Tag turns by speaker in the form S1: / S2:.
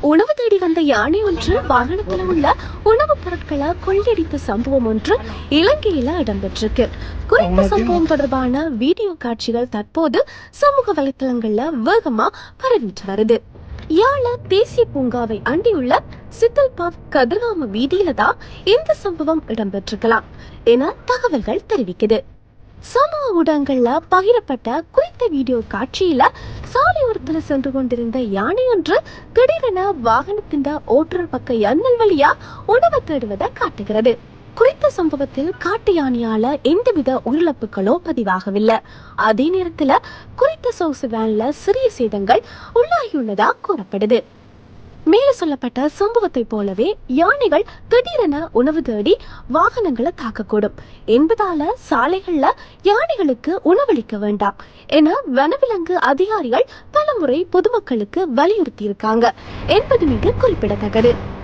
S1: உணவு தேடி வந்த யானை ஒன்று வாகனத்தில் உள்ள உணவுப் பொருட்களை கொள்ளையடித்த சம்பவம் ஒன்று இலங்கையில இடம்பெற்றிருக்கு. குறித்த சம்பவம் தொடர்பான வீடியோ காட்சிகள் தற்போது சமூக வலைத்தளங்கள்ல வேகமா பரவிட்டு வருது. யாழ தேசிய பூங்காவை அண்டியுள்ள சித்தல்பாக் கதிர்காம வீதியில தான் இந்த சம்பவம் இடம்பெற்றிருக்கலாம் என தகவல்கள் தெரிவிக்குது. சமூக ஊடகங்கள்ல பகிரப்பட்ட குறித்த வீடியோ காட்சியில சாலையோரத்துல சென்று கொண்டிருந்த யானை ஒன்று திடீரென வாகனத்தின் ஓட்டுநர் பக்க எண்ணல் வழியா உணவு தேடுவதை காட்டுகிறது. குறித்த சம்பவத்தில் காட்டு யானையால எந்தவித உயிரிழப்புகளோ பதிவாகவில்லை. அதே நேரத்தில் குறித்த சொகுசு வேன்ல சிறிய சேதங்கள் உள்ளாகியுள்ளதாக கூறப்படுது. மேலே சொல்லப்பட்ட சம்பவத்தை போலவே யானைகள் திடீரென உணவு தேடி வாகனங்களை தாக்கக்கூடும். என்பதால சாலைகள்ல யானைகளுக்கு உணவளிக்க வேண்டாம் என வனவிலங்கு அதிகாரிகள் பலமுறை பொதுமக்களுக்கு வலியுறுத்தி இருக்காங்க என்பது மிக குறிப்பிடத்தக்கது.